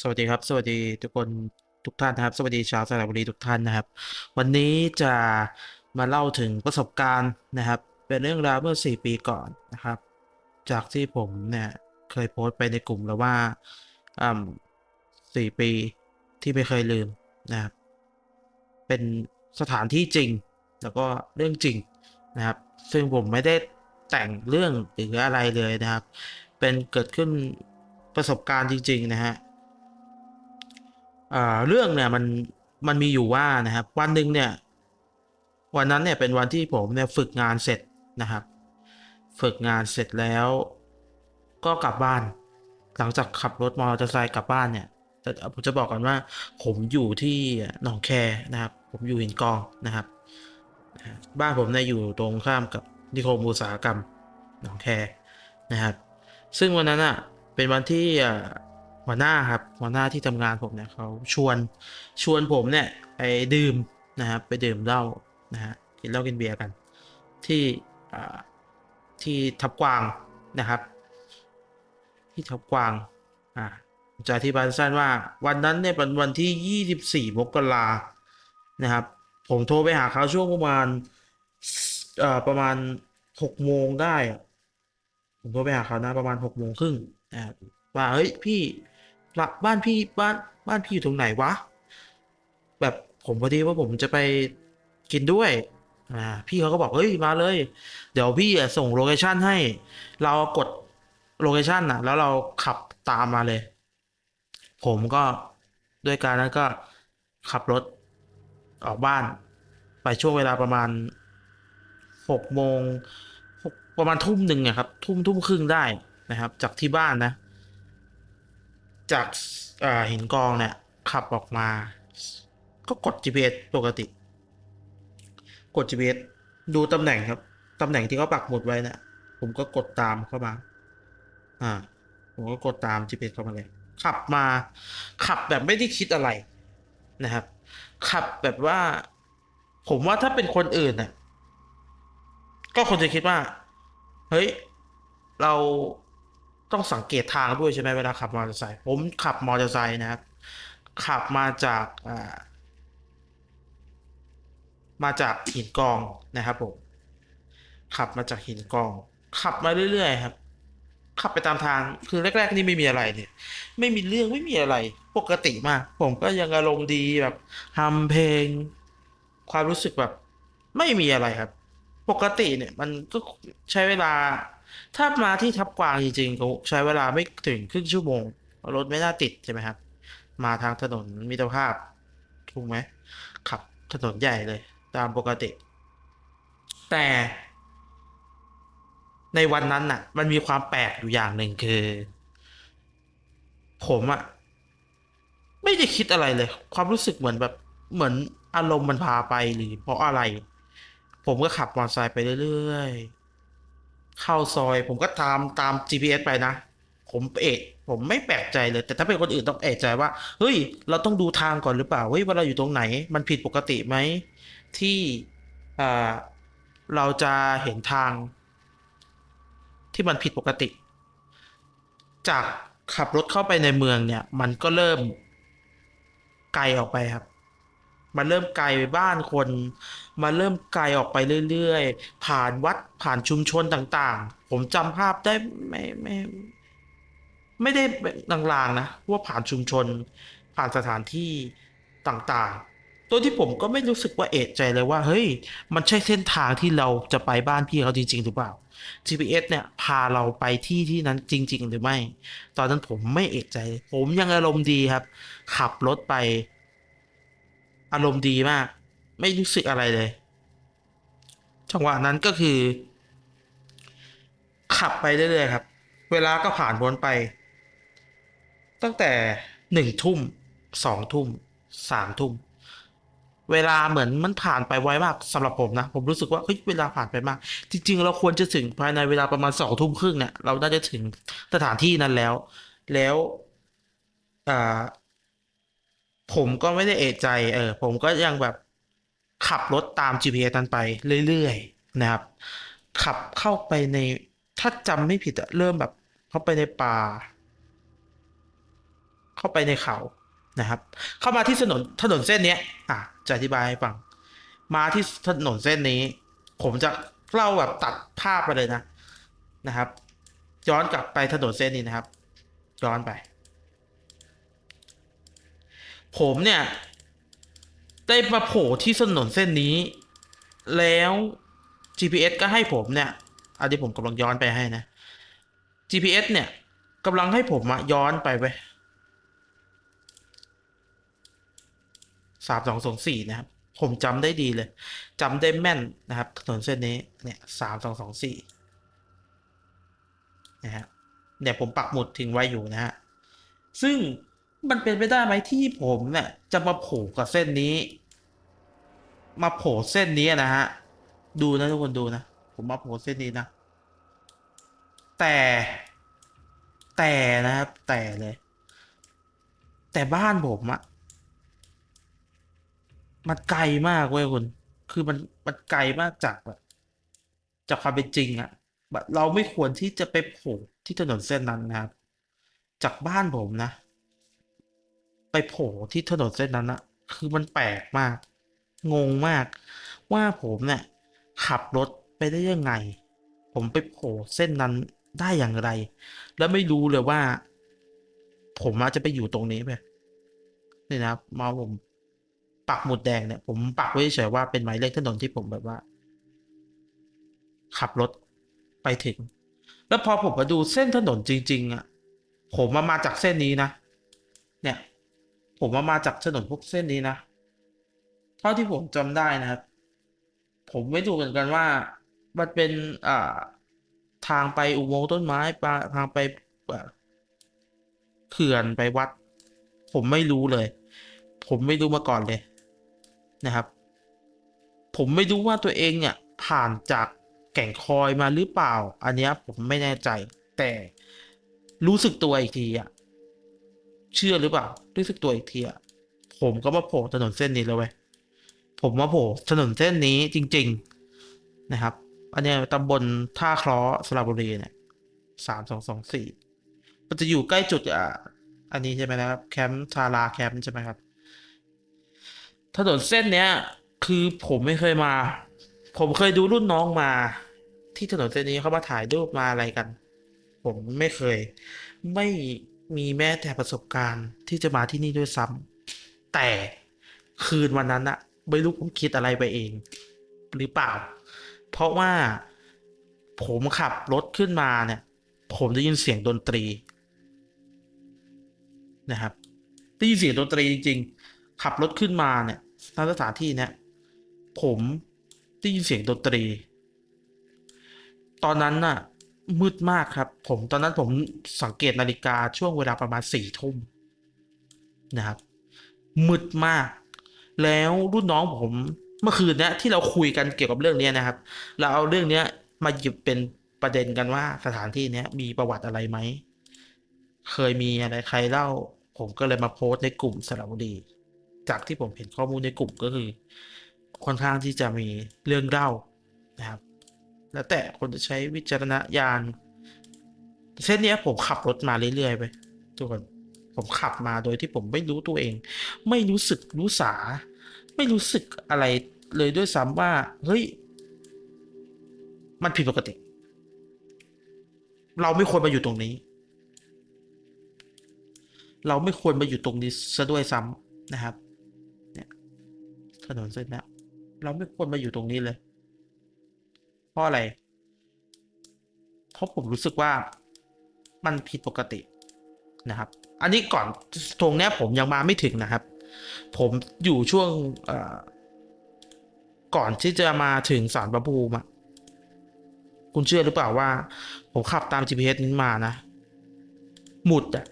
สวัสดีครับ สวัสดีทุกคนทุกท่านนะครับ สวัสดีชาวสระบุรีทุกท่านนะครับ วันนี้จะมาเล่าถึงประสบการณ์นะครับ เป็นเรื่องราวเมื่อ 4 ปีก่อนนะครับ จากที่ผมเนี่ยเคยโพสต์ไปในกลุ่มแล้วว่าอ่าสี่ปีที่ไม่เคยลืมนะครับ เป็นสถานที่จริง แล้วก็เรื่องจริงนะครับ ซึ่งผมไม่ได้แต่งเรื่องหรืออะไรเลยนะครับ เป็นเกิดขึ้นประสบการณ์จริง ๆ นะฮะ เรื่องเนี่ยมันมันมีอยู่ว่านะครับ วันหนึ่งเนี่ย วันนั้นเนี่ยเป็นวันที่ผมเนี่ยฝึกงานเสร็จนะครับ ฝึกงานเสร็จแล้ว ก็กลับบ้าน หลังจากขับรถมอเตอร์ไซค์กลับบ้านเนี่ยแต่ผมจะบอกกันว่า ผมอยู่ที่หนองแคนะครับ ผมอยู่หินกองนะครับ บ้านผมเนี่ยอยู่ตรงข้ามกับนิคมอุตสาหกรรมหนองแคนะครับ ซึ่งวันนั้นอะเป็นวันที่อ่ หัวหน้าครับหัวหน้าที่ทำงานผมเนี่ยเขาชวนชวนผมเนี่ยไปดื่มนะครับไปดื่มเหล้านะฮะกินเหล้ากินเบียร์กัน ที่ที่ทับกวางนะครับ ที่ทับกวางอ่าจะอธิบายสั้นว่าวันนั้นเนี่ยเป็นวันที่ 24 มกรานะครับ ผมโทรไปหาเขาช่วงประมาณเอ่อประมาณ6โมงได้ ผมโทรไปหาเขานะประมาณหกโมงครึ่งนะครับว่าเฮ้ยพี่ ละบ้านพี่บ้านบ้านพี่อยู่ตรงไหนวะ แบบผมพอดีว่าผมจะไปกินด้วยอ่าพี่เขาก็บอกเฮ้ยมาเลย เดี๋ยวพี่ส่งโลเคชั่นให้ เรากดโลเคชั่นน่ะ แล้วเราขับตามมาเลย ผมก็ด้วยการนั้นก็ขับรถออกบ้าน ไปช่วงเวลาประมาณหกโมงหกประมาณทุ่มหนึ่งอะครับ ทุ่มทุ่มครึ่งได้นะครับ จากที่บ้านนะ จากาหินกองเนี่ย ขับออกมา ก็กด GPS ปกติ กด GPS ดูตำแหน่งครับ ตำแหน่งที่เขาปักหมุดไว้นะผมก็กดตามเข้ามา อ่า ผมก็กดตาม GPS เข้ามาเลย ขับมา ขับแบบไม่ได้คิดอะไรนะครับ ขับแบบว่า ผมว่าถ้าเป็นคนอื่นน่ะ ก็คนจะคิดว่า เฮ้ย เรา ต้องสังเกตทางด้วยใช่ไหมเวลาขับมอเตอร์ไซค์ผมขับมอเตอร์ไซค์นะครับ ขับมาจากมาจากหินกองนะครับผมขับมาจากหินกอง ขับมาเรื่อยๆครับ ขับไปตามทางคือแรก ๆ นี่ไม่มีอะไรเนี่ย ไม่มีเรื่องไม่มีอะไร ปกติมาก ผมก็ยังอารมณ์ดีแบบทำเพลง ความรู้สึกแบบ ไม่มีอะไรครับ ปกติเนี่ย มันก็ใช้เวลา ถ้ามาที่ทับกวางจริงๆก็ใช้เวลาไม่ถึงครึ่งชั่วโมง รถไม่น่าติดใช่ไหมครับ มาทางถนนมิตรภาพ ถูกไหมขับถนนใหญ่เลย ตามปกติ แต่ ในวันนั้นน่ะ มันมีความแปลกอยู่อย่างหนึ่งคือ ผมอะไม่ได้คิดอะไรเลย ความรู้สึกเหมือนแบบเหมือนอารมณ์มันพาไปหรือเพราะอะไร ผมก็ขับมอเตอร์ไซค์ไปเรื่อยๆ เข้าซอย ผมก็ตามตาม GPS ไปนะ ผมเอะผมไม่แปลกใจเลย แต่ถ้าเป็นคนอื่นต้องเอะใจว่าเฮ้ย เราต้องดูทางก่อนหรือเปล่าเฮ้ยว่าเราอยู่ตรงไหน มันผิดปกติไหมที่อ่าเราจะเห็นทาง ที่มันผิดปกติ จากขับรถเข้าไปในเมืองเนี่ย มันก็เริ่มไกลออกไปครับ มันเริ่มไกลไปบ้านคน มันเริ่มไกลออกไปเรื่อยๆ ผ่านวัดผ่านชุมชนต่างๆ ผมจำภาพได้ไม่ไม่ไม่ได้ลางๆนะว่าผ่านชุมชน ผ่านสถานที่ต่างๆ ตัวที่ผมก็ไม่รู้สึกว่าเอะใจเลยว่าเฮ้ย มันใช่เส้นทางที่เราจะไปบ้านพี่เขาจริง ๆ หรือเปล่า GPS เนี่ยพาเราไปที่ที่นั้นจริง ๆ หรือไม่ ตอนนั้นผมไม่เอะใจ ผมยังอารมณ์ดีครับ ขับรถไป อารมณ์ดีมาก ไม่รู้สึกอะไรเลย จังหวะนั้นก็คือ ขับไปเรื่อยๆครับ เวลาก็ผ่านพ้นไป ตั้งแต่หนึ่งทุ่มสองทุ่มสามทุ่มเวลาเหมือนมันผ่านไปไวมากสำหรับผมนะ ผมรู้สึกว่าเฮ้ยเวลาผ่านไปมาก จริง ๆ เราควรจะถึงภายในเวลาประมาณสองทุ่มครึ่งเนี่ยเราน่าจะถึงสถานที่นั้นแล้ว แล้วอ่า ผมก็ไม่ได้เอะใจ เออ ผมก็ยังแบบขับรถตาม GPS นั้นไปเรื่อยๆนะครับ ขับเข้าไปในถ้าจำไม่ผิดอะเริ่มแบบ เข้าไปในป่า เข้าไปในเขานะครับ เข้ามาที่ถนนถนนเส้นเนี้ย อะจะอธิบายให้ฟัง มาที่ถนนเส้นนี้ ผมจะเล่าแบบตัดภาพไปเลยนะนะครับ ย้อนกลับไปถนนเส้นนี้นะครับ ย้อนไป ผมเนี่ย ได้มาโผล่ที่ถนนเส้นนี้ แล้ว GPS ก็ให้ผมเนี่ยอันนี้ผมกำลังย้อนไปให้นะ GPS เนี่ยกำลังให้ผมอะย้อนไปไปสามสองสองสี่นะครับ ผมจำได้ดีเลยจำได้แม่นนะครับถนนเส้นนี้เนี่ยสามสองสองสี่นะฮะเนี่ยผมปักหมุดทิ้งไว้อยู่นะฮะซึ่ง มันเป็นไปได้ไหมที่ผมเนี่ยจะมาโผล่กับเส้นนี้ มาโผล่เส้นนี้นะฮะ ดูนะทุกคนดูนะ ผมมาโผล่เส้นนี้นะ แต่แต่นะครับ แต่เลย แต่บ้านผมอะมันไกลมากเว้ยคุณ คือมันมันไกลมากจากแบบจากความเป็นจริงอะเราไม่ควรที่จะไปโผล่ที่ถนนเส้นนั้นนะครับ จากบ้านผมนะ ไปโผล่ที่ถนนเส้นนั้นอะคือมันแปลกมาก งงมาก ว่าผมเนี่ยขับรถไปได้ยังไง ผมไปโผล่เส้นนั้นได้อย่างไร แล้วไม่รู้เลยว่า ผมอาจจะไปอยู่ตรงนี้ไปนี่นะมาผมปักหมุดแดงเนี่ย ผมปักไว้เฉยๆว่าเป็นหมายเลขถนนที่ผมแบบว่า ขับรถไปถึง แล้วพอผมมาดูเส้นถนนจริง ๆอะ ผมมามาจากเส้นนี้นะเนี่ย ผมมามาจากถนนพวกเส้นนี้นะ เท่าที่ผมจำได้นะครับ ผมไม่รู้เหมือนกันว่า มันเป็นอ่าทางไปอุโมงค์ต้นไม้ปทางไปเขื่อนไปวัด ผมไม่รู้เลย ผมไม่รู้มาก่อนเลยนะครับ ผมไม่รู้ว่าตัวเองเนี่ย ผ่านจากแก่งคอยมาหรือเปล่า อันนี้ผมไม่แน่ใจ แต่รู้สึกตัวอีกทีอะ เชื่อหรือเปล่า รู้สึกตัวอีกทีอะผมก็มาโผล่ถนนเส้นนี้แล้วเว้ยผมมาโผล่ถนนเส้นนี้จริง ๆนะครับ อันนี้ตำบลท่าคราะห์สระบุรีเนี่ยสามสองสองสี่มันจะอยู่ใกล้จุดอะอันนี้ใช่ไหมนะครับแคมป์ทาราแคมป์ใช่ไหมครับถนนเส้นเนี้ย คือผมไม่เคยมา ผมเคยดูรุ่นน้องมา ที่ถนนเส้นนี้เขามาถ่ายรูปมาอะไรกัน ผมไม่เคย ไม่ มีแม้แต่ประสบการณ์ที่จะมาที่นี่ด้วยซ้ำแต่คืนวันนั้นอะไม่รู้ผมคิดอะไรไปเอง หรือเปล่า เพราะว่าผมขับรถขึ้นมาเนี่ย ผมได้ยินเสียงดนตรี นะครับได้ยินเสียงดนตรีจริงๆ ขับรถขึ้นมาเนี่ยณสถานที่เนี่ยผมได้ยินเสียงดนตรี ตอนนั้นน่ะ มืดมากครับ ผมตอนนั้นผมสังเกตนาฬิกาช่วงเวลาประมาณสี่ทุ่มนะครับ มืดมาก แล้วรุ่นน้องผมเมื่อคืนเนี้ยที่เราคุยกันเกี่ยวกับเรื่องนี้นะครับ เราเอาเรื่องเนี้ยมาหยิบเป็นประเด็นกันว่าสถานที่เนี้ยมีประวัติอะไรไหม เคยมีอะไรใครเล่า ผมก็เลยมาโพสต์ในกลุ่มสระบุรี จากที่ผมเห็นข้อมูลในกลุ่มก็คือค่อนข้างที่จะมีเรื่องเล่านะครับ แล้วแต่คนจะใช้วิจารณญาณเส้นนี้ผมขับรถมาเรื่อยๆไปทุกคนผมขับมาโดยที่ผมไม่รู้ตัวเอง ไม่รู้สึกรู้สา ไม่รู้สึกอะไรเลยด้วยซ้ำว่า เฮ้ย มันผิดปกติ เราไม่ควรมาอยู่ตรงนี้ เราไม่ควรมาอยู่ตรงนี้ซะด้วยซ้ำนะครับ เนี่ยถนนเส้นนี้เราไม่ควรมาอยู่ตรงนี้เลย ราะอะไร เพราะผมรู้สึกว่ามันผิดปกตินะครับ อันนี้ก่อนตรงเนี้ยผมยังมาไม่ถึงนะครับ ผมอยู่ช่วงก่อนที่จะมาถึงสารประภูมิอะคุณเชื่อหรือเปล่าว่า ผมขับตาม GPS นี้มานะ หมุดอะ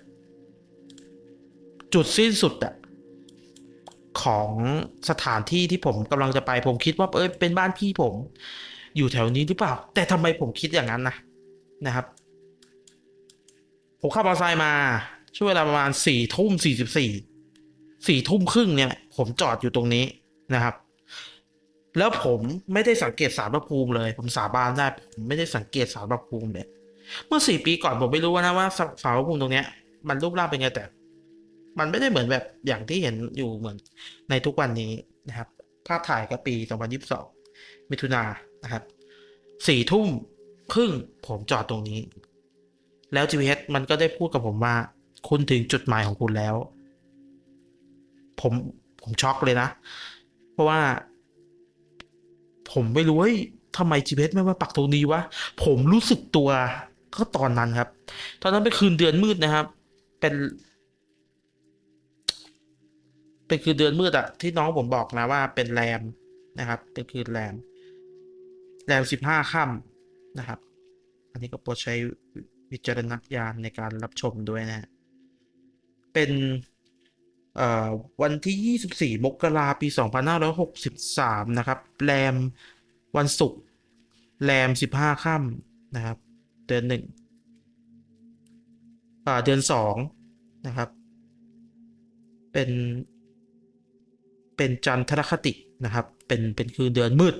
จุดสิ้นสุดอะของสถานที่ที่ผมกำลังจะไป ผมคิดว่าเอ้ยเป็นบ้านพี่ผม อยู่แถวนี้หรือเปล่า แต่ทำไมผมคิดอย่างนั้นนะนะครับ ผมขับมอเตอร์ไซค์มา ช่วงเวลาประมาณสี่ทุ่มสี่สิบสี่สี่ทุ่มครึ่งเนี่ย ผมจอดอยู่ตรงนี้นะครับ แล้วผมไม่ได้สังเกตสารพระภูมิเลย ผมสาบานได้ผมไม่ได้สังเกตสารพระภูมิเลยเมื่อสี่ปีก่อนผมไม่รู้นะว่าสารพระภูมิตรงเนี้ย มันรูปร่างเป็นไงแต่ มันไม่ได้เหมือนแบบอย่างที่เห็นอยู่เหมือนในทุกวันนี้นะครับ ภาพถ่ายก็ปี2022มิถุนา นะครับสี่ทุ่มครึ่งผมจอดตรงนี้ แล้ว GPS มันก็ได้พูดกับผมว่า คุณถึงจุดหมายของคุณแล้ว ผมผมช็อกเลยนะ เพราะว่า ผมไม่รู้เฮ้ยทำไม GPS ไม่มาปักตรงนี้วะผมรู้สึกตัวก็ตอนนั้นครับ ตอนนั้นเป็นคืนเดือนมืดนะครับ เป็น เป็นคืนเดือนมืดอะที่น้องผมบอกนะว่าเป็นแรมนะครับ เป็นคืนแรม แรมสิบห้าค่ำนะครับ อันนี้ก็โปรดใช้วิจารณญาณในการรับชมด้วยนะ เป็นวันที่ 24 มกราปี 2563 นะครับ แรมวันศุกร์ แรม 15 ค่ำนะครับ เดือนหนึ่งอ่า เดือนสองนะครับ เป็น เป็นจันทรคตินะครับ เป็น เป็นคือเดือนมืด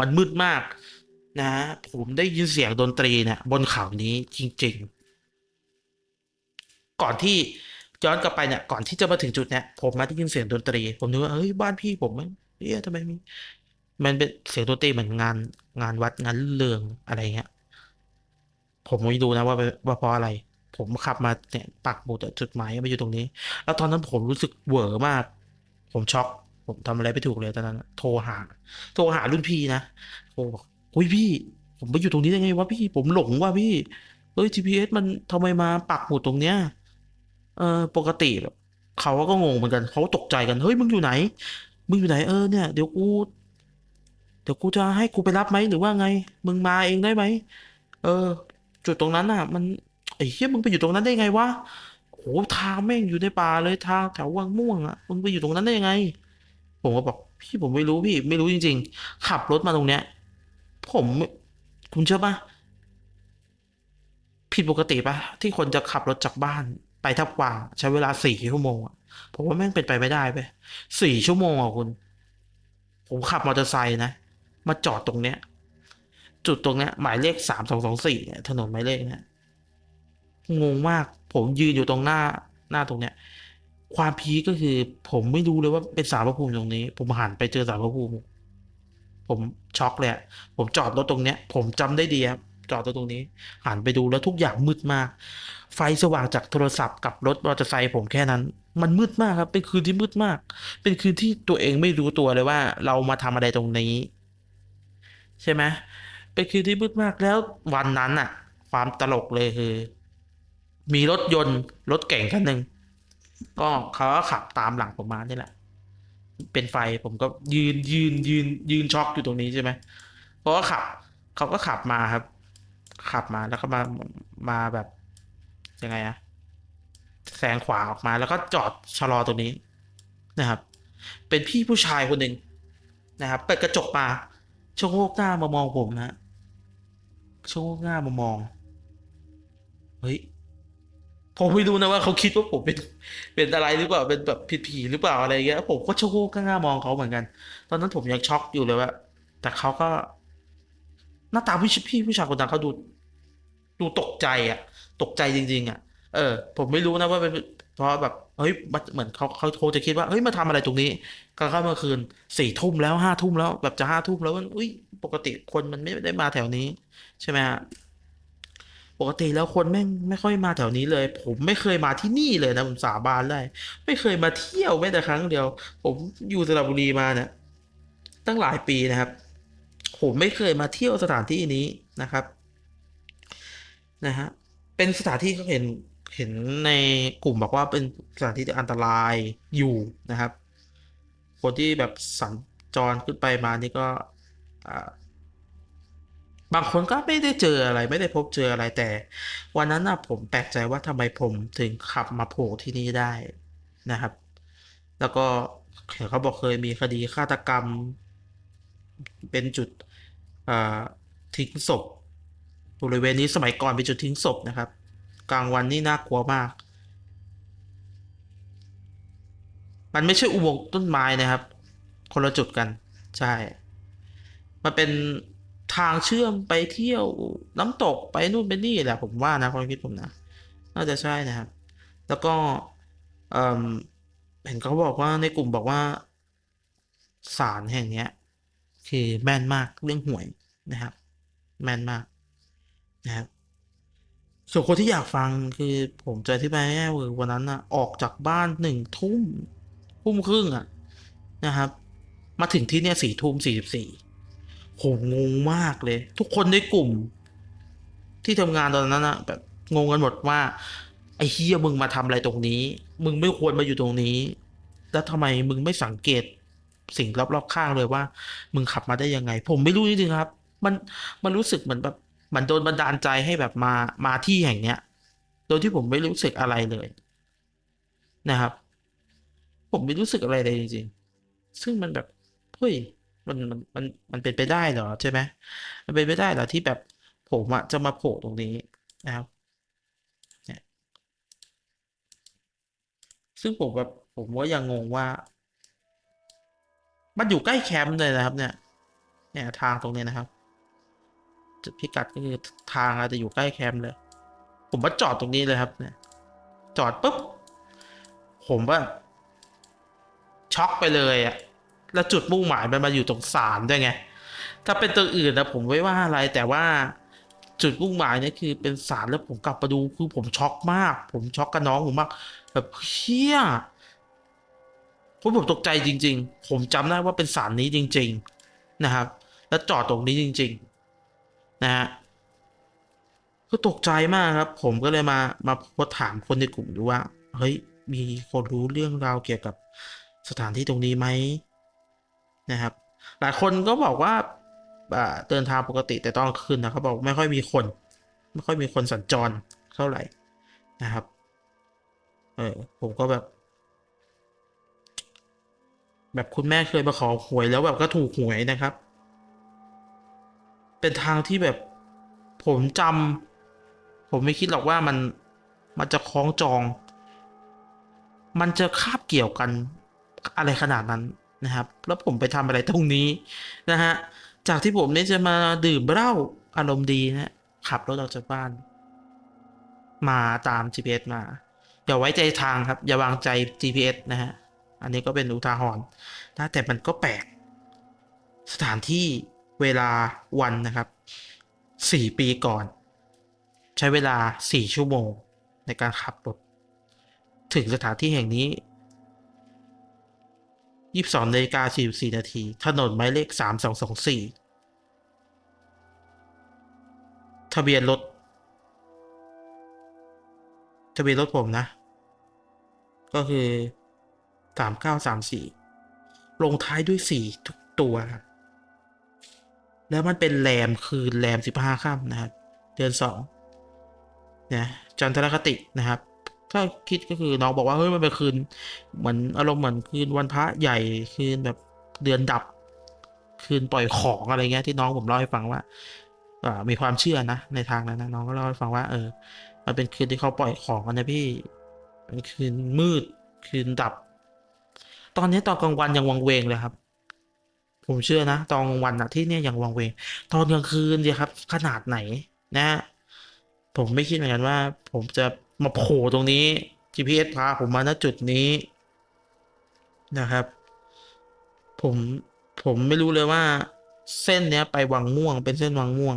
มันมืดมาก นะ ผมได้ยินเสียงดนตรีเนี่ยบนเขานี้จริง ๆ ก่อนที่ย้อนกลับไปเนี่ยก่อนที่จะมาถึงจุดเนี้ยผมมาได้ยินเสียงดนตรี ผมนึกว่าเฮ้ยบ้านพี่ผมมันเอ๊ะทำไมมีมันเป็นเสียงดนตรีเหมือนงานงานวัดงานรื่นเริงอะไรเงี้ยผมไม่รู้นะว่าว่าเพราะอะไร ผมขับมาเนี่ยปักหมุดจุดหมายมาอยู่ตรงนี้ แล้วตอนนั้นผมรู้สึกเหวอมาก ผมช็อก ผมทำอะไรไม่ถูกเลยตอนนั้นโทรหา โทรหารุ่นพี่นะโทรบอกอุ้ยพี่ ผมไปอยู่ตรงนี้ได้ไงวะพี่ผมหลงว่ะพี่เอ้ย GPS มันทำไมมาปักหมุดตรงเนี้ยเออปกติเขาก็งงเหมือนกันเขาตกใจกันเฮ้ยมึงอยู่ไหน มึงอยู่ไหนเออเนี่ยเดี๋ยวกูเดี๋ยวกูจะให้กูไปรับไหมหรือว่าไง มึงมาเองได้ไหมเออ จุดตรงนั้นน่ะ มันไอ้เหี้ยมึงไปอยู่ตรงนั้นได้ไงวะโอ้ทางแม่งอยู่ในป่าเลยทางแถววังม่วงอะมึงไปอยู่ตรงนั้นได้ยังไง ผมก็บอกพี่ผมไม่รู้พี่ไม่รู้จริง ๆ ขับรถมาตรงเนี้ย ผมคุณเชื่อปะผิดปกติปะที่คนจะขับรถจากบ้านไปทับกวางใช้เวลาสี่ชั่วโมงอะผมว่าแม่งเป็นไปไม่ได้ไปสี่ชั่วโมงอะคุณ ผมขับมอเตอร์ไซค์นะ มาจอดตรงเนี้ย จุดตรงเนี้ย หมายเลขสามสองสองสี่เนี่ยถนนหมายเลขเนี่ยงงมาก ผมยืนอยู่ตรงหน้าหน้าตรงเนี้ย ความพีก็คือ ผมไม่รู้เลยว่าเป็นสารพระภูมิตรงนี้ ผมหันไปเจอสารพระภูมิ ผมช็อกเลยอะผมจอดรถตรงเนี้ย ผมจำได้ดีครับจอดรถตรงนี้ หันไปดูแล้วทุกอย่างมืดมาก ไฟสว่างจากโทรศัพท์กับรถมอเตอร์ไซค์ผมแค่นั้น มันมืดมากครับ เป็นคืนที่มืดมาก เป็นคืนที่ตัวเองไม่รู้ตัวเลยว่า เรามาทำอะไรตรงนี้ ใช่ไหมเป็นคืนที่มืดมากแล้ววันนั้นอะความตลกเลยคือ มีรถยนต์รถเก่งคันหนึ่ง ก็เขาก็ขับตามหลังผมมานี่แหละ เป็นไฟผมก็ยืนยืนยืนยืนช็อกอยู่ตรงนี้ใช่ไหมเพราะว่าขับเขาก็ขับมาครับ ขับมาแล้วก็มามาแบบยังไงอะแซงขวาออกมาแล้วก็จอดชะลอตรงนี้นะครับ เป็นพี่ผู้ชายคนหนึ่งนะครับเปิดกระจกมาชะโงกหน้ามามองผมนะชะโงกหน้ามามอง เฮ้ย ผมไม่รู้นะว่าเขาคิดว่าผมเป็นเป็นอะไรหรือเปล่าเป็นแบบผิดผีหรือเปล่าอะไรเงี้ย ผมก็ชะโงกหน้ามองเขาเหมือนกัน ตอนนั้นผมยังช็อกอยู่เลยว่า แต่เขาก็ หน้าตาพี่พี่ผู้ชายคนนั้นเขาดู ดูตกใจอะ ตกใจจริง ๆ อะ เออ ผมไม่รู้นะว่าเป็นเพราะแบบเฮ้ยเหมือนเขาเขาโทรจะคิดว่าเฮ้ยมาทำอะไรตรงนี้กลางค่ำกลาคืนสี่ทุ่มแล้วห้าทุ่มแล้วแบบจะห้าทุ่มแล้วมันอุ้ยปกติคนมันไม่ได้มาแถวนี้ ใช่ไหมฮะ ปกติแล้วคนแม่งไม่ค่อยมาแถวนี้เลย ผมไม่เคยมาที่นี่เลยนะผมสาบานได้ ไม่เคยมาเที่ยวแม้แต่ครั้งเดียว ผมอยู่สระบุรีมาเนี่ยตั้งหลายปีนะครับ ผมไม่เคยมาเที่ยวสถานที่นี้นะครับนะฮะเป็นสถานที่เขาเห็นเห็นในกลุ่มบอกว่าเป็นสถานที่ที่อันตรายอยู่นะครับ คนที่แบบสัญจรขึ้นไปมานี่ก็อ่า บางคนก็ไม่ได้เจออะไรไม่ได้พบเจออะไรแต่ วันนั้นนะผมแปลกใจว่าทำไมผมถึงขับมาโผล่ที่นี่ได้นะครับ แล้วก็เห็นเขาบอกเคยมีคดีฆาตกรรม เป็นจุดทิ้งศพบริเวณนี้สมัยก่อนเป็นจุดทิ้งศพนะครับ กลางวันนี่น่ากลัวมาก มันไม่ใช่อุโมงค์ต้นไม้นะครับ คนละจุดกัน ใช่ มันเป็น ทางเชื่อมไปเที่ยวน้ำตกไปนู่นไปนี่แหละผมว่านะความคิดผมนะ น่าจะใช่นะครับ แล้วก็เอ่อเห็นเขาบอกว่าในกลุ่มบอกว่าศาลแห่งเนี้ย คือแม่นมากเรื่องหวยนะครับ แม่นมากนะครับส่วนคนที่อยากฟังคือผมจะอธิบายให้คือวันนั้นนะออกจากบ้านหนึ่งทุ่มทุ่มครึ่งอะนะครับ มาถึงที่เนี่ยสี่ทุ่มสี่สิบสี่ ผมงงมากเลย ทุกคนในกลุ่ม ที่ทำงานตอนนั้นอะแบบงงกันหมดว่า ไอ้เฮียมึงมาทำอะไรตรงนี้ มึงไม่ควรมาอยู่ตรงนี้ แล้วทำไมมึงไม่สังเกตสิ่งรอบๆข้างเลยว่า มึงขับมาได้ยังไง ผมไม่รู้จริงๆครับ มันมันรู้สึกเหมือนแบบมันโดนบันดาลใจให้แบบมามาที่แห่งเนี้ย โดยที่ผมไม่รู้สึกอะไรเลย นะครับ ผมไม่รู้สึกอะไรเลยจริงๆ ซึ่งมันแบบเฮ้ย มันมันมันมันเป็นไปได้เหรอใช่ไหมมันเป็นไปได้เหรอที่แบบผมอะจะมาโผล่ตรงนี้นะครับเนี่ยซึ่งผมแบบผมว่ายังงงว่า มันอยู่ใกล้แคมป์เลยนะครับเนี่ย เนี่ยทางตรงนี้นะครับจุดพิกัดก็คือทางอาจจะอยู่ใกล้แคมป์เลย ผมว่าจอดตรงนี้เลยครับ เนี่ย จอดปุ๊บผมว่าช็อกไปเลยอะ แล้วจุดมุ่งหมายมันมาอยู่ตรงศาลด้วยไง ถ้าเป็นตัวอื่นนะผมไม่ว่าอะไรแต่ว่าจุดมุ่งหมายเนี่ยคือเป็นศาลแล้วผมกลับมาดูคือผมช็อกมาก ผมช็อกกับน้องผมมาก แบบเฮียผมผมตกใจจริง ๆ ผมจำได้ว่าเป็นศาลนี้จริง ๆนะครับ แล้วจอดตรงนี้จริง ๆ นะฮะก็ตกใจมากครับ ผมก็เลยมามาโพสถามคนในกลุ่มดูว่า เฮ้ยมีคนรู้เรื่องราวเกี่ยวกับสถานที่ตรงนี้ไหม นะครับ หลายคนก็บอกว่าเดินทางปกติแต่ตอนคืนนะเขาบอกไม่ค่อยมีคน ไม่ค่อยมีคนสัญจรเท่าไหร่นะครับเออผมก็แบบ แบบคุณแม่เคยมาขอหวยแล้วแบบก็ถูกหวยนะครับ เป็นทางที่แบบผมจำผมไม่คิดหรอกว่ามันมันจะคล้องจอง มันจะคาบเกี่ยวกันอะไรขนาดนั้น นะครับ แล้วผมไปทำอะไรตรงนี้นะฮะจากที่ผมเนี่ยจะมาดื่มเหล้าอารมณ์ดีนะขับรถออกจากบ้าน มาตาม GPS มาอย่าไว้ใจทางครับ อย่าวางใจ GPS นะฮะ อันนี้ก็เป็นอุทาหรณ์นะแต่มันก็แปลก สถานที่เวลาวันนะครับสี่ปีก่อน ใช้เวลาสี่ชั่วโมง ในการขับรถ ถึงสถานที่แห่งนี้ ยี่สิบสองนาฬิกาสี่สี่นาที ถนนหมายเลขสามสองสองสี่ทะเบียนรถ ทะเบียนรถผมนะ ก็คือสามเก้าสามสี่ลงท้ายด้วยสี่ทุกตัวครับแล้วมันเป็นแรมคืนแรมสิบห้าค่ำนะครับ เดือนสองนะจันทรคตินะครับ ถ้าคิดก็คือน้องบอกว่าเฮ้ยมันเป็นคืนเหมือนอารมณ์เหมือนคืนวันพระใหญ่คืนแบบเดือนดับ คืนปล่อยของอะไรเงี้ยที่น้องผมเล่าให้ฟังว่ามีความเชื่อนะในทางนั้นนะน้องก็เล่าให้ฟังว่าเออ มันเป็นคืนที่เขาปล่อยของกันนะพี่เป็นคืนมืด คืนดับ ตอนนี้ตอนกลางวันยังวังเวงเลยครับ ผมเชื่อนะตอนกลางวันอะที่เนี่ยยังวังเวง ตอนกลางคืนเนี่ยครับ ขนาดไหนนะ ผมไม่คิดเหมือนกันว่า ผมจะ มาโผล่ตรงนี้ GPS พาผมมาณจุดนี้นะครับ ผมผมไม่รู้เลยว่า เส้นเนี้ยไปวังม่วง เป็นเส้นวังม่วง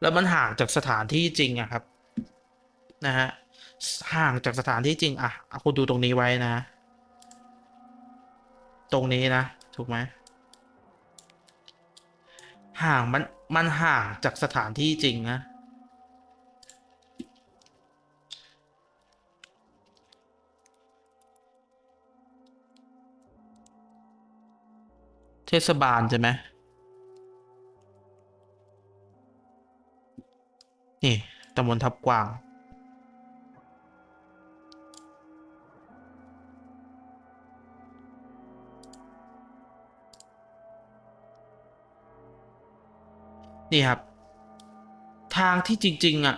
แล้วมันห่างจากสถานที่จริงอะครับนะฮะห่างจากสถานที่จริงอะเอาคุณดูตรงนี้ไว้นะ ตรงนี้นะ ถูกไหมห่างมันมันห่างจากสถานที่จริงนะ เทศบาลใช่ไหมนี่ตำบลทับกวาง นี่ครับ ทางที่จริง ๆ อะ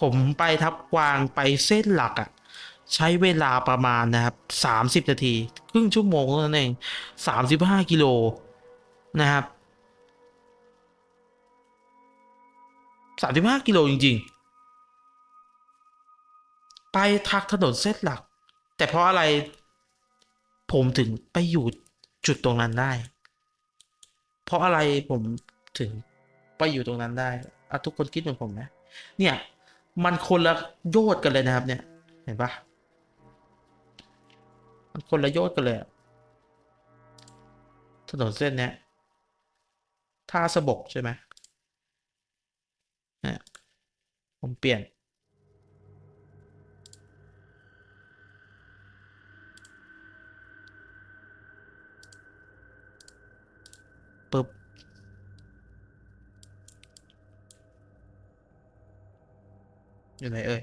ผมไปทับกวางไปเส้นหลักอะ ใช้เวลาประมาณนะครับสามสิบนาที รึ่งชั่วโมงเท่านั้นเองสามสิบห้ากิโลนะครับสามสิบห้ากิโลจริง ๆ ไปทักถนนเส้นหลัก แต่เพราะอะไรผมถึงไปอยู่จุดตรงนั้นได้ เพราะอะไรผมถึงไปอยู่ตรงนั้นได้อะทุกคนคิดเหมือนผมไหมเนี่ย มันคนละโยชน์กันเลยนะครับเนี่ย เห็นปะ มันคนละโยชน์กันเลยถนนเส้นเนี้ยท่าสะบกใช่ไหมเนี่ยผมเปลี่ยน ปึ๊บอยู่ไหนเอ่ย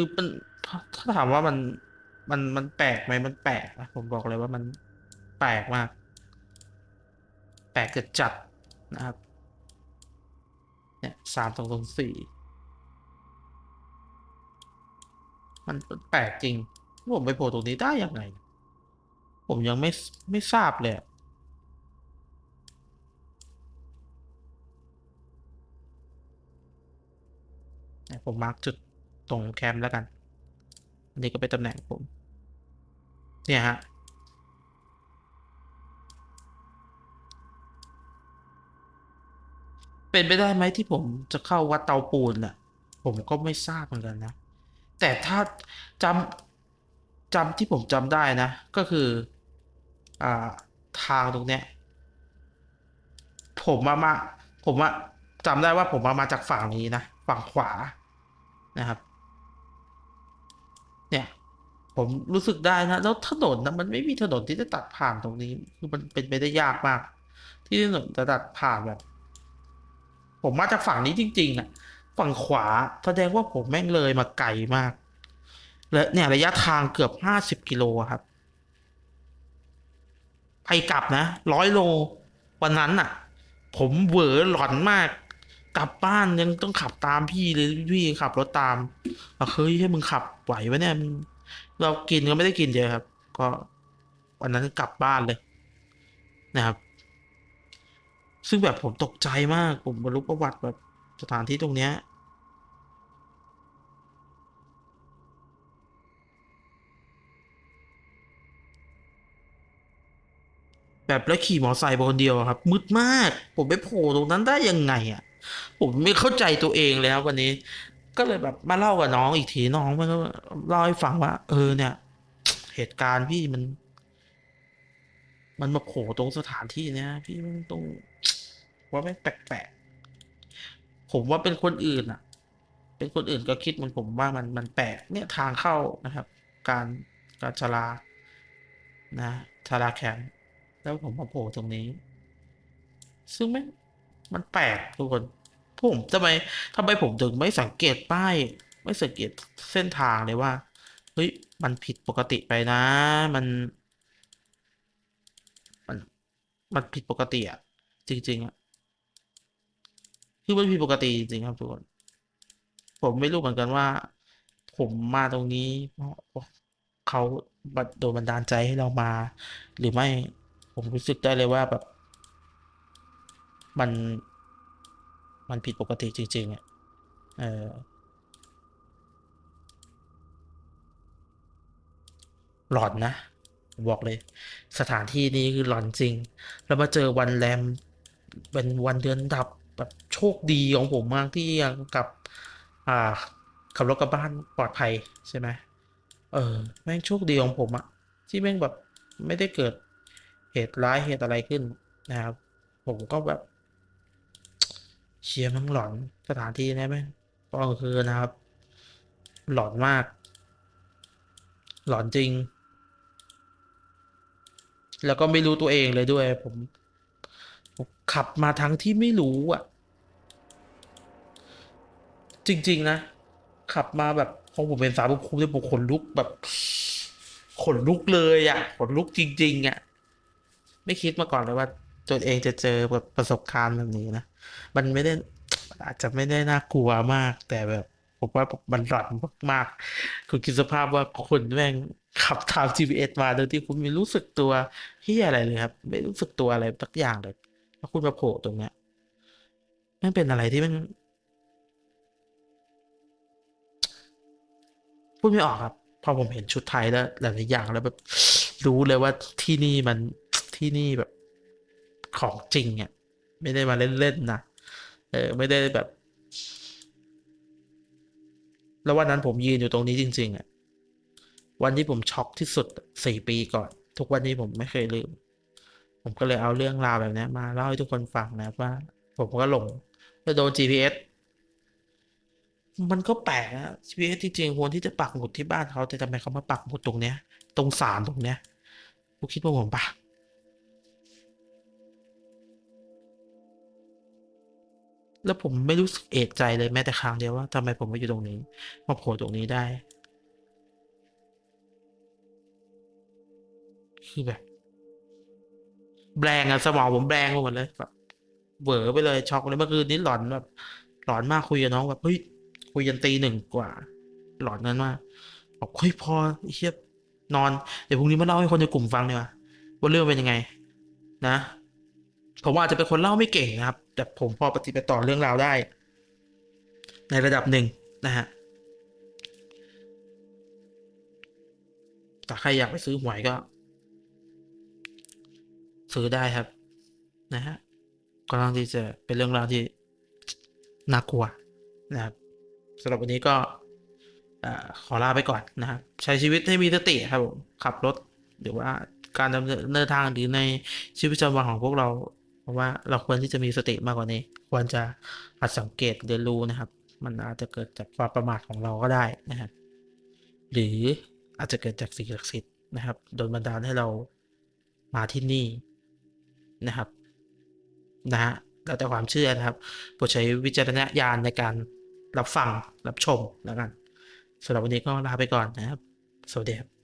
คือมันถ้าถามว่ามันมันมันแปลกไหมมันแปลกนะผมบอกเลยว่ามันแปลกมาก แปลกจัดจัดนะครับ เนี่ยสามสองสองสี่มันแปลกจริงผมไปโผล่ตรงนี้ได้ยังไง ผมยังไม่ไม่ทราบเลยเนี่ยผมมาร์กจุด ตรงแคมป์แล้วกัน อันนี้ก็เป็นตำแหน่งผม เนี่ยฮะ เป็นไปได้ไหมที่ผมจะเข้าวัดเตาปูนน่ะ ผมก็ไม่ทราบเหมือนกันนะ แต่ถ้าจำจำที่ผมจำได้นะ ก็คืออ่าทางตรงเนี้ย ผมมามาผมอะจำได้ว่าผมมามาจากฝั่งนี้นะ ฝั่งขวานะครับ เนี่ย ผมรู้สึกได้นะ แล้วถนนนะมันไม่มีถนนที่จะตัดผ่านตรงนี้ คือมันเป็นไปได้ยากมาก ที่ถนนจะตัดผ่านแบบ ผมมาจากฝั่งนี้จริงๆนะฝั่งขวาแสดงว่าผมแม่งเลยมาไกลมาก และเนี่ยระยะทางเกือบห้าสิบกิโลครับไปกลับนะร้อยโลวันนั้นน่ะ ผมเหวอหลอนมาก กลับบ้านยังต้องขับตามพี่เลยพี่ขับรถตามอะเฮ้ยให้มึงขับไหวปะเนี่ยเรากินก็ไม่ได้กินเยอะครับ ก็วันนั้นกลับบ้านเลย นะครับ ซึ่งแบบผมตกใจมาก ผมบรรลุประวัติแบบสถานที่ตรงเนี้ยแบบแล้วขี่มอไซค์ไปคนเดียวครับ มืดมาก ผมไปโผล่ตรงนั้นได้ยังไงอะ ผมไม่เข้าใจตัวเองเลยครับวันนี้ ก็เลยแบบมาเล่ากับน้องอีกทีน้องมันก็เล่าให้ฟังว่า เออเนี่ย เหตุการณ์พี่มัน มันมาโผล่ตรงสถานที่เนี้ยพี่มันตรงว่าไม่แปลกๆผมว่าเป็นคนอื่นอะ เป็นคนอื่นก็คิดเหมันผมว่ามันมันแปลกเนี่ยทางเข้านะครับ การการชลานะชลาแคมแล้วผมมาโผล่ตรงนี้ ซึ่งไม่มันแปลกทุกคน ผมทำไมทำไมผมถึงไม่สังเกตป้าย ไม่สังเกตเส้นทางเลยว่า เฮ้ย มันผิดปกติไปนะ มัน มัน มันผิดปกติอะจริง ๆอะคือมันผิดปกติจริงครับทุกคน ผมไม่รู้เหมือนกันว่า ผมมาตรงนี้เพราะเขาบัดโดนบันดาลใจให้เรามา หรือไม่ผมรู้สึกได้เลยว่าแบบ มัน มันผิดปกติจริงๆอะเออหลอนนะ บอกเลย สถานที่นี้คือหลอนจริง แล้วมาเจอวันแรมเป็นวันเดือนดับแบบโชคดีของผมมากที่ยังกับ อ่าขับรถกลับบ้านปลอดภัยใช่ไหมเออแม่งโชคดีของผมอะที่แม่งแบบไม่ได้เกิดเหตุร้ายเหตุอะไรขึ้นนะครับ ผมก็แบบ เชียร์มันหลอนสถานที่นี้แม่งตอนกลางคืนนะครับ หลอนมาก หลอนจริง แล้วก็ไม่รู้ตัวเองเลยด้วย ผมผมขับมาทั้งที่ไม่รู้อะ จริง ๆ นะ ขับมาแบบของผมเป็นสาวภูมิที่ผมขนลุกแบบขนลุกเลยอะขนลุกจริง ๆ อะ ไม่คิดมาก่อนเลยว่า ตัวเองจะเจอแบบประสบการณ์แบบนี้นะ มันไม่ได้อาจจะไม่ได้น่ากลัวมาก แต่แบบผมว่ามันหลอนมากๆ คุณคิดสภาพว่าคุณแม่งขับตาม GPS มาโดยที่คุณไม่รู้สึกตัวเฮียอะไรเลยครับ ไม่รู้สึกตัวอะไรสักอย่างเลยแล้วคุณมาโผล่ตรงเนี้ยม่งเป็นอะไรที่มันพูดไม่ออกครับ พอผมเห็นชุดไทยแล้วหลายๆอย่างแล้วแบบรู้เลยว่าที่นี่มันที่นี่แบบ ของจริงอะไม่ได้มาเล่นๆนะเออไม่ได้แบบ แล้ววันนั้นผมยืนอยู่ตรงนี้จริง ๆอะวันที่ผมช็อกที่สุดสี่ปีก่อน ทุกวันนี้ผมไม่เคยลืม ผมก็เลยเอาเรื่องราวแบบนี้มาเล่าให้ทุกคนฟังนะว่า ผมก็หลงแล้วโดน GPS มันก็แปลกอะ GPS จริงๆควรที่จะปักหมุดที่บ้านเขาแต่ทำไมเขามาปักหมุดตรงเนี้ย ตรงศาลตรงเนี้ยกูคิดว่าผมปะ แล้วผมไม่รู้สึกเอะใจเลยแม้แต่ครั้งเดียวว่าทำไมผมมาอยู่ตรงนี้มาโผล่ตรงนี้ได้ คือแบบแบงอะสมองผมแบงไปหมดเลยแบบเวอไปเลยช็อกเลยเมื่อคืนนี้หลอนแบบหลอนมากคุยกับน้องแบบเฮ้ยคุยยันตีหนึ่งกว่า หลอนนั้นมากบอกเฮ้ยพอเฮียนอน เดี๋ยวพรุ่งนี้มาเล่าให้คนในกลุ่มฟังดีกว่าว่าเรื่องเป็นยังไง นะผมอาจจะเป็นคนเล่าไม่เก่งนะครับ แต่ผมพอปฏิบัติต่อเรื่องราวได้ ในระดับหนึ่งนะฮะแต่ใครอยากไปซื้อหวยก็ ซื้อได้ครับ นะฮะก็ต้องที่จะเป็นเรื่องราวที่น่ากลัวนะครับสำหรับวันนี้ก็ขอลาไปก่อนนะครับ ใช้ชีวิตให้มีสติครับผมขับรถ หรือว่าการดำเนินทางหรือในชีวิตประจำวันของพวกเรา ราะว่าเราควรที่จะมีสติมากกว่านี้ ควรจะหัดสังเกตเรียนรู้นะครับ มันอาจจะเกิดจากความประมาทของเราก็ได้นะครับ หรืออาจจะเกิดจากสิ่งศักดิ์สิทธิ์นะครับ โดนบันดาลให้เรามาที่นี่นะครับนะฮะแล้วแต่ความเชื่อนะครับโปรดใช้วิจารณญาณในการรับฟังรับชมแล้วกันสำหรับวันนี้ก็ลาไปก่อนนะครับ สวัสดีครับ